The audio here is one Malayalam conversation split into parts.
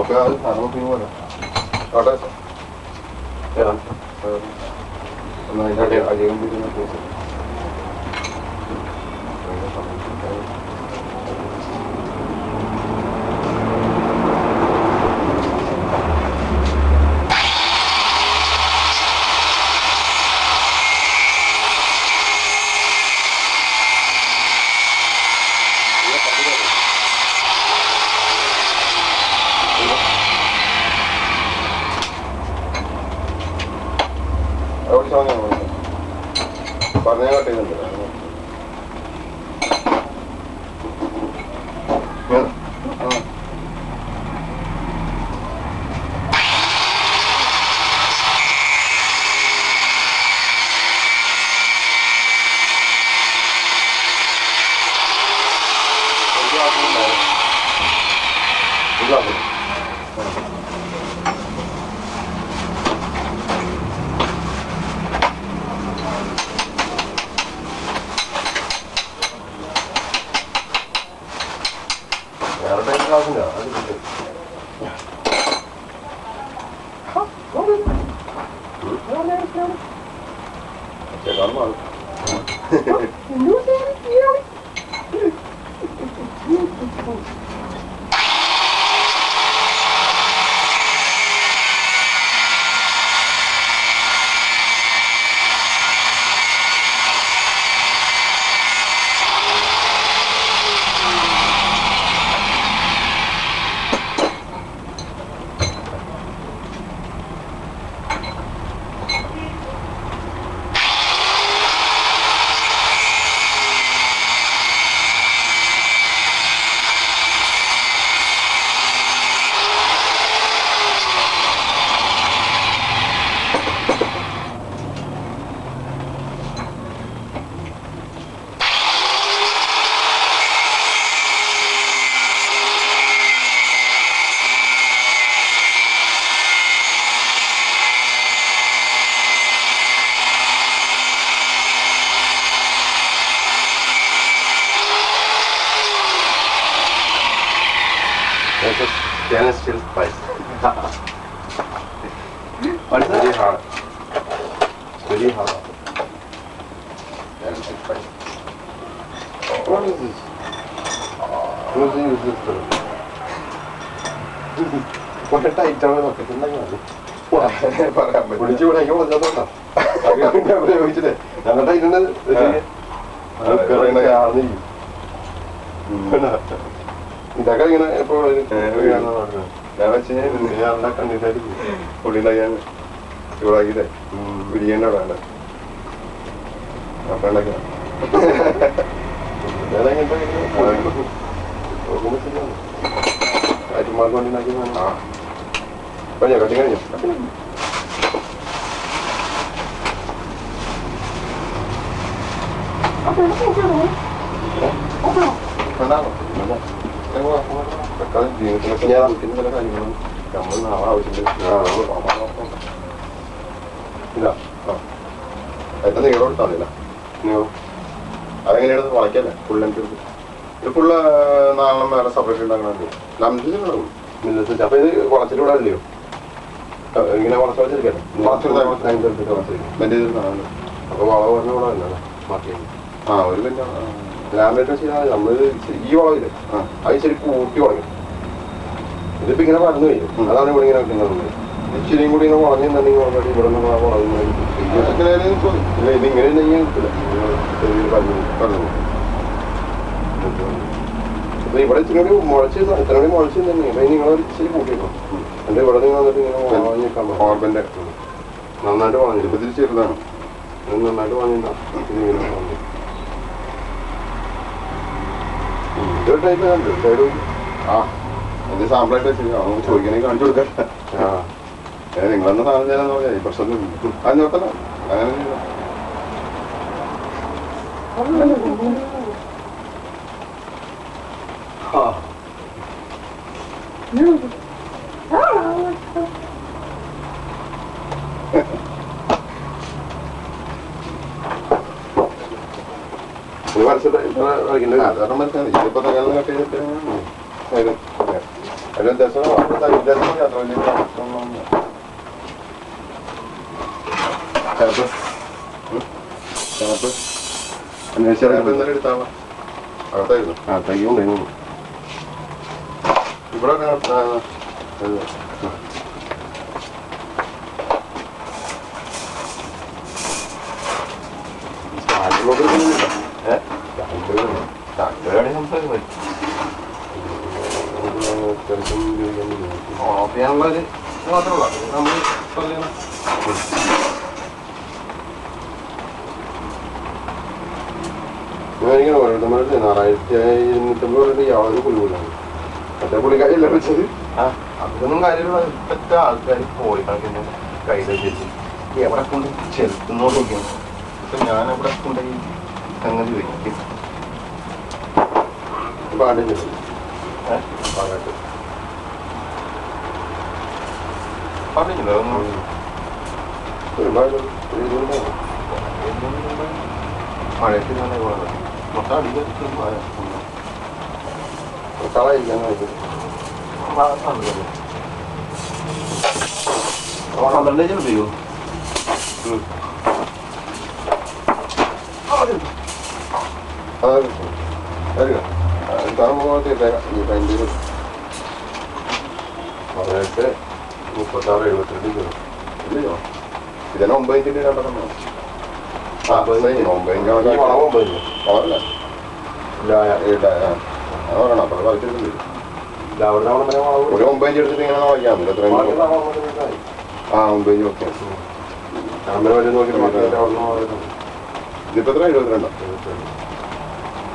നമുക്ക് അത് നമുക്ക് ഇനി പോലെ അവിടെ ഏതാ? ഒന്ന് അതിന്റെ അടി അധികം പിടിക്കുന്ന കേസ് അവിടെ പറഞ്ഞാൽ കട്ട് ചെയ്യുന്നുണ്ട് ആ ഒരു ഗ്ലാസ് ഉണ്ടാവും. ഒരു ഗ്ലാസ്. വേറെ Check on them out. മാറും Stainless steel pipe. What is Very that? hard. Very hard. What is this? Who's the use this for? കുറേ ടൈറ്റ് ആണ് നോക്കിയിട്ടുണ്ടെങ്കിൽ പറയാൻ പറ്റില്ല. വിളിച്ചു വിടാൻ പറഞ്ഞോട്ടാ ഉപയോഗിച്ചില്ലേ ഞങ്ങളുടെ ടൈറ്റുണ്ട് ഉം. ഇതൊക്കെ ഇങ്ങനെ എപ്പോഴും ഞാൻ വെച്ച് കഴിഞ്ഞാൽ കണ്ടിട്ടായിരിക്കും പൊടി ഉണ്ടാക്കിയാണ് ചൂടാക്കിയിട്ടേ. ബിരിയാണി അവിടെ ഉണ്ട്. അപ്പൊ ശരിയാണ് ആറ്റുമാർക്ക് വേണ്ടി ഉണ്ടാക്കി ആ. കഴിഞ്ഞോ? കട്ടി കഴിഞ്ഞോ. വേണ്ടാണോ തക്കാളി ജീവിതത്തിലൊക്കെ ഞാൻ കുട്ടിന് പല കാര്യങ്ങളും നമ്മൾ നാളെ ആവശ്യമുണ്ട് ഇല്ല അതിന്റെ നീളം എടുത്താൽ നീയോ അതെങ്ങനെയാണ് വളയ്ക്കല്ലേ? ഫുൾ ലെങ്ത് ഇത് ഫുള്ള് നാളെ വേറെ സെപ്പറേറ്റ് ഉണ്ടാക്കണത് നമുക്കുണ്ടാവും മില്ലസ് അപ്പൊ ഇത് വളച്ചിട്ട് വിടാനില്ലയോ ഇങ്ങനെ വളച്ച് വെച്ചിരിക്കട്ടെ മെന്റ് ചെയ്തിട്ടാണ് അപ്പൊ വളവ് പറഞ്ഞ വിടാനല്ല മാറ്റി ആ ഒരു മെന്റ് ലാമിനേറ്റ് ചെയ്താൽ നമ്മൾ ഈ വളവില്ലേ? അത് ശരി കൂട്ടി വളയും ഇതിപ്പോ ഇങ്ങനെ പറഞ്ഞു കഴിഞ്ഞു. അതാണ് ഇവിടെ ഇങ്ങനെ വെക്കുന്നത്. ഇച്ചിരിയും കൂടി ഇങ്ങനെ വളഞ്ഞെന്നുണ്ടെങ്കിൽ ഓൾറെഡി ഇവിടെ നിന്ന് വളർന്നു എങ്ങനെയായാലും ഇപ്പൊ ഇല്ല ഇത് ഇങ്ങനെ ഉണ്ടെങ്കിൽ കിട്ടില്ല ചെറിയൊരു പറഞ്ഞു പറഞ്ഞു അപ്പൊ ഇവിടെ ഇച്ചിരി കൂടി മുളച്ച് ഇത്ര കൂടി മുളച്ച് തന്നെ. ഇനി നിങ്ങൾ ഇച്ചിരി കൂട്ടിയിട്ടോ. എന്നിട്ട് ഇവിടെ നിങ്ങൾ വന്നിട്ട് ഇങ്ങനെ വളഞ്ഞിട്ടാണ്. ഓർബന്റെ നന്നായിട്ട് വളഞ്ഞിട്ട് ഇതിൽ ചെറുതാണ്. നന്നായിട്ട് വളഞ്ഞിട്ടാണ് ഇതിങ്ങനെ വളഞ്ഞു. ഇതൊരു ടൈപ്പ് കണ്ടു ആ. ഇത് സാമ്പിളായിട്ട് വെച്ചിട്ട് അവൻ ചോദിക്കണമെങ്കിൽ കാണിച്ചു കൊടുക്കാം. നിങ്ങളെന്ന സാധനം തരാന്ന് പറയാം ഈ പ്രശ്നം അത് നോക്കല്ല അങ്ങനെ മനസ്സിലായി ഇത്ര കളിക്കണ്ടേ? സാധാരണ മനസ്സിലായി ഇതിപ്പോ തകർന്ന് കട്ട് ചെയ്തിട്ട് അതിന് ഒരു ദിവസം ദിവസം യാത്ര വലിയ പ്രശ്നമൊന്നുമില്ല. ചേർത്ത്. ഉം. ചേർത്ത്. ചേർത്ത് ഇന്നലെ എടുത്താളാ. അകത്തായിരുന്നു. ആ തയ്യുണ്ടായിരുന്നു ഇവിടെ ഒക്കെ ആ, ഇത്. ഓഫ് ചെയ്യാനുള്ള ഒരു നമ്മൾ പറഞ്ഞിങ്ങനെ. ഞാനിങ്ങനെ ഓരോരുത്തന്മാരുടെ നാലായിരത്തി ഇരുന്നൂറ്റമ്പത് പറഞ്ഞിട്ട് യാതൊരു പുല്ലുമില്ലാണ് മറ്റേ പുള്ളിക്കാരില്ല വെച്ചത് അതൊന്നും കാര്യമില്ല ഇപ്പത്തെ ആൾക്കാർ പോയി കണക്കിന് കയ്യിൽ വെച്ച് എവിടെ കൊണ്ട് ചെലുത്തുന്നോണ്ടിരിക്കുന്നു ഇപ്പൊ ഞാൻ എവിടെ കൊണ്ട് ഈ സംഗതി വെക്കും പാടില്ല ഏ? പാടാട്ട് പറഞ്ഞില്ല അതൊന്നും ഒരുപാട് ഇതുണ്ടാവും മഴയ്ക്ക് നല്ല പോകുന്നത് മൊത്തം അടിയിൽ മഴ കളയിക്കാൻ നോക്കും പന്ത്രണ്ടേജിൽ ഉപയോഗിക്കും പതിനെട്ട് മുപ്പത്താറ് എഴുപത്തിരണ്ട് കിലോ ഇല്ലയോ ഇതിനെ ഒമ്പത് ഇഞ്ചിന്റെ രണ്ടെണ്ണം ആ ഒമ്പത് ഇഞ്ച് ഈ വളം ഒമ്പതില്ല വളരല്ല ഇല്ല ഇല്ല ആ പറയണം അപ്പോൾ കളിച്ചിട്ടുണ്ട് ഇല്ല അവിടെ നമ്മൾ മരം വളം ഒരു നിന്ന് വളരുന്നു. ഇതിപ്പോ എത്ര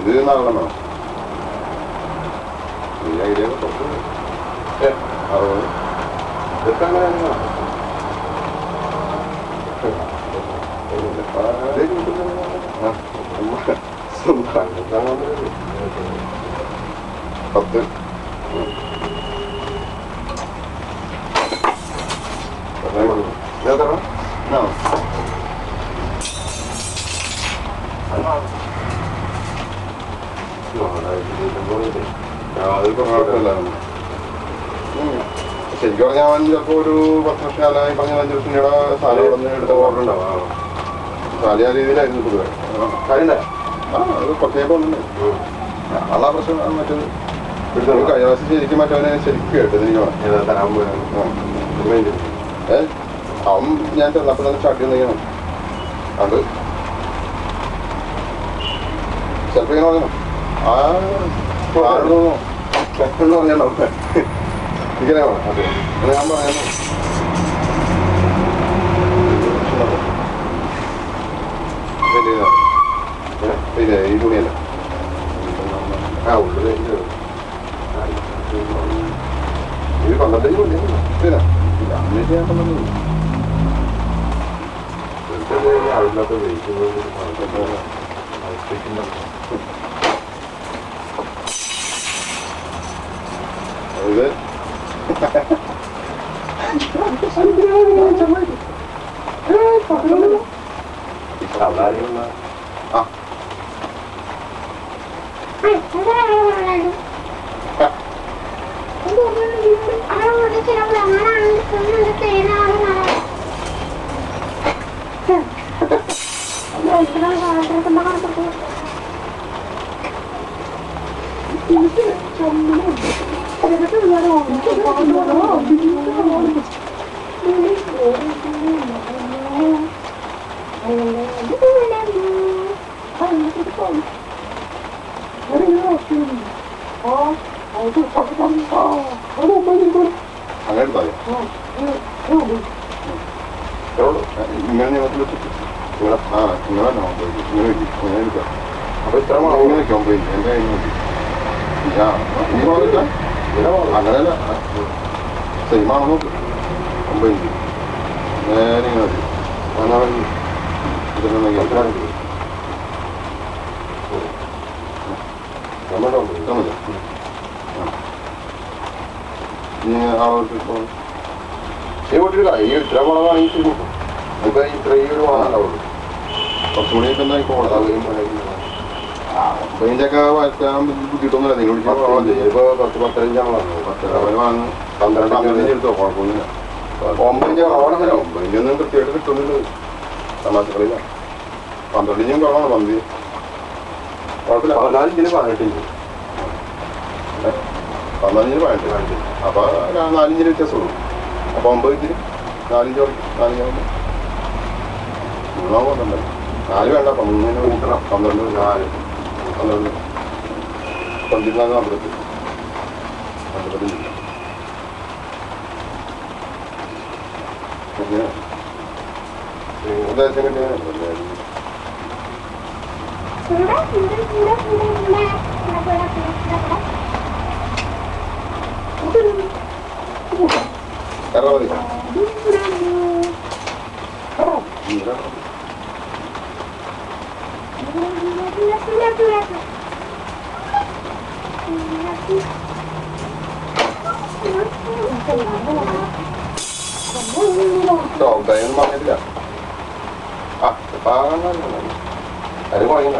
ഇത് നാലെണ്ണം വേണം ഈ ഐഡിയ കുറച്ച് ഏ, അറുപത് ഇതൊക്കെ അങ്ങനെ തന്നെയാ. ആ, സ്വന്തം. ഇതൊക്കെ അങ്ങനെ തന്നെ. പത്ത് അത്രയും മതി. ഇതെത്ര? ആ. നാലായിരത്തി ഇരുന്നൂറ്റമ്പത് ഇല്ലേ? ശരിക്കും പറഞ്ഞാൽ അവൻ ചിലപ്പോ ഒരു പത്ത് വർഷം കാലമായി പറഞ്ഞ അഞ്ച് രൂപ സാല നിന്ന് എടുത്ത ഓർഡറുണ്ടാവും. സാലി ആ രീതിയിലായിരുന്നു പൊതുവെ. കാര്യമില്ല. ആ അത് പ്രത്യേകം ഒന്നുണ്ട്. അതാ പ്രശ്നം. അത് എടുത്തു പ്രാവശ്യം ശരിക്കും മറ്റവനെ ശരിക്കും കേട്ടത്. ഏ? അവൻ ഞാൻ ചെന്നപ്പോൾ തന്നെ സ്റ്റാർട്ട് ചെയ്യുന്ന അത്. ചിലപ്പോ ഇങ്ങനെ പറഞ്ഞു ആ. ആരോടോ പറഞ്ഞാലോ ഇങ്ങനെ വേണം അതെ. ഞാൻ പിന്നെ ഇതാ. ഏ, പിന്നെ ഈ തുണിയല്ല ആ, ഉള്ളിൽ ഇത്. ആ, ഇത് പന്ത്രണ്ടഞ്ച് മതിയല്ലോ. പിന്നെ ഇല്ല എന്നിട്ട് ഞാൻ പറഞ്ഞു വെറുതെ ഇത് ആളില്ലാത്ത വെയിറ്റ് കൊണ്ട് പന്ത്രണ്ട് ഔട്ട്ഫിറ്റിന്റെ ഇത് സാധാരണ ആ അങ്ങനെ എടുത്താൽ ഇങ്ങനെ Gracias. ഈ മുളകില്ല അങ്ങനെയല്ല സെയിം ആണോ നോക്ക്. ഒമ്പത് ഇഞ്ച് നേരെ ഇങ്ങനെ വെക്കും ഇതൊക്കെ നോക്കി നമ്മുടെ ഇത്ര മതി ആളോട്ട് ഇപ്പോൾ ഈ ഈ ഇത്ര മുളകാണെങ്കിൽ ശരി നമുക്ക് ഇത്ര ഒരു മണം കുറച്ചുകൂടി ഇപ്പം അതാ വരും പെയിന്റൊക്കെ വരയ്ക്കാൻ ബുദ്ധിമുട്ടൊന്നുമില്ല നിങ്ങൾ ഇപ്പൊ പത്ത് പത്തരഞ്ചാണ് വന്നത് അവർ വാങ്ങും പന്ത്രണ്ട് പന്ത്രണ്ട് എടുത്തോ കുഴപ്പമൊന്നുമില്ല ഒമ്പതിന്റെ കുറവാണല്ലോ ഒമ്പതിന്റെ ഒന്നും കൃത്യമായിട്ട് കിട്ടുന്നില്ല തമാശകളില്ല പന്ത്രണ്ടിനും കുറവാണ് പന്തി കുഴപ്പമില്ല പതിനാലിഞ്ചിന് പതിനെട്ടിഞ്ച് പന്ത്രണ്ടിന് പതിനെട്ട് അപ്പൊ അപ്പോൾ നാലിഞ്ചിന് വ്യത്യാസമുള്ളൂ അപ്പൊ ഒമ്പത് ഇഞ്ചിന് നാലിഞ്ച് നാലിഞ്ച് ആകുമ്പോൾ മൂന്നാം പന്ത്രണ്ട് നാല് വേണ്ട പന്ത്രണ്ട് കൂട്ടണം പന്ത്രണ്ട് നാല് പന്ത്രണ്ട് പന്ത്രണ്ടാണ് പന്ത്രണ്ട് പന്ത്രണ്ട് പിന്നെ ഉദ്ദേശം കിട്ടിയ കറ മതി ചോക്കായൊന്നും പറഞ്ഞിട്ടില്ല. ആ അത് കുറയുന്ന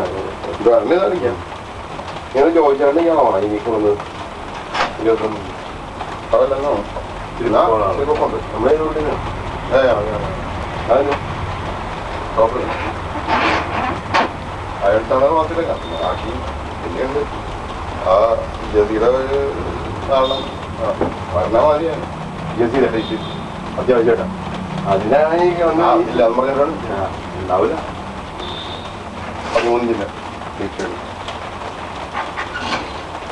പറഞ്ഞ് കാണിക്കാം. ഇങ്ങനെ ചോദിച്ചാണ്ടെങ്കിൽ ആണോ എനിക്കൊന്ന് ഇരുപത്തൊന്ന്. അതല്ലോ ചെറുപ്പമുണ്ട്. നമ്മളെ ഏ അതിന് കുഴപ്പമില്ല അയാൾക്കാണ് മാത്രമല്ല ബാക്കി പിന്നെയുണ്ട് ആ ജസീടെ ഒരു കാരണം ആ പറഞ്ഞ മാതിരിയാണ് ജസിയുടെ അത്യാവശ്യമായിട്ടാ. അതിനാണ് ഇല്ല പറഞ്ഞിട്ടാണ് ഉണ്ടാവില്ല. പതിമൂന്ന് ജില്ല. ടീച്ചർ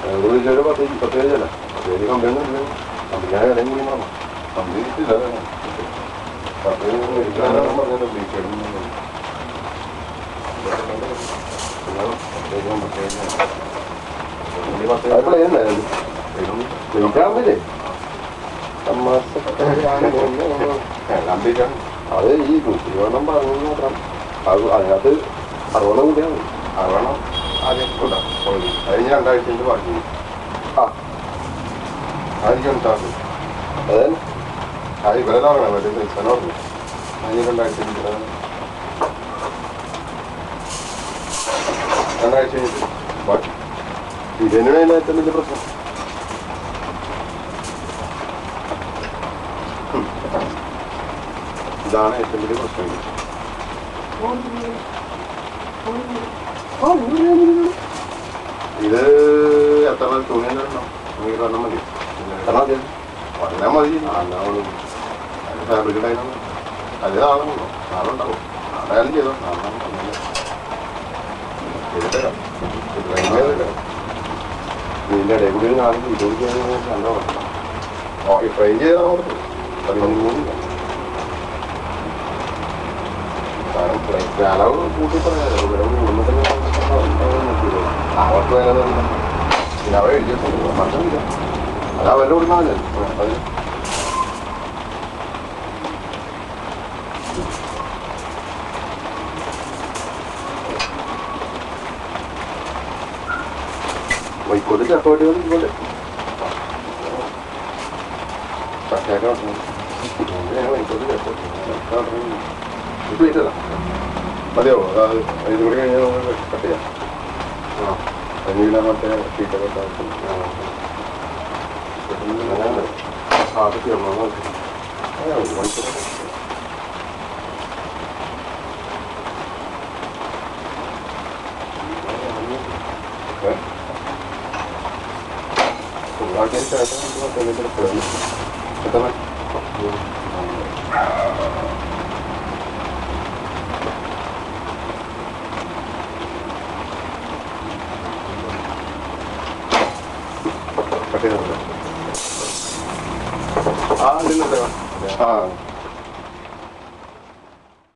ഞങ്ങൾ വിളിച്ചൊരു പത്ത് പത്ത് പേജല്ല പത്ത് പേജ് കമ്പനി ഉണ്ട് കമ്പനിക്കാരെ വിലയും കൂടി പത്ത് ടീച്ചർ അത്. ഈ നൂറ്റി വേണം പറഞ്ഞു മാത്രം അത് അതിനകത്ത് അറുപത് കൂടിയാണ് അറുപണം ആദ്യം കഴിഞ്ഞ രണ്ടാഴ്ച ബാക്കി ആ അതിന് ഉണ്ടാകും അതെ അത് ഇവരെ തുടങ്ങണം പറഞ്ഞു രണ്ടാഴ്ച രണ്ടാഴ്ച കഴിഞ്ഞിട്ട് ബാക്കി. ഇതിനാണ് ഏറ്റവും വലിയ പ്രശ്നം. ഇതാണ് ഏറ്റവും വലിയ പ്രശ്നം. ഇത് എത്ര തുണി തരണം നിങ്ങൾക്ക് പറഞ്ഞാൽ മതി. കാരണം അത് പറഞ്ഞാൽ മതി. അവൾ ഫാബ്രിക് ഉണ്ടായിരുന്നു അത് നാളെ ഉണ്ടോ നാളെ ചെയ്തോ. ആളാണ് ഇത് കഴിഞ്ഞ് ചെയ്തിട്ടേക്കാം. ഇതിന്റെ ഇടയിൽ കൂടി ഒരു നാല് രണ്ടോ ഓക്കെ ഫ്രൈ ചെയ്താൽ കൊടുത്തു പതിമൂന്ന് കാരണം ഫ്രൈ അളവ് കൂട്ടി പറയാമല്ലോ ഇവിടെ കുടുംബത്തിന് അവർക്ക് വേണമെന്ന് പിന്നെ അവരെ എഴുതിയിട്ടുണ്ട് മറ്റൊന്നില്ല അത് അവരുടെ അത് വൈക്കോട്ട് ചെറുപ്പമായിട്ട് ഇതുപോലെ. മതിയോ? ഇത് കൂടി കഴിഞ്ഞാൽ കട്ട് ചെയ്യാം. ആ. മറ്റേ ഷീറ്റൊക്കെ ഇട്ടാൽ അങ്ങനെ ആ അത് തീർന്നു ആ ഇതിലുണ്ട്. ആ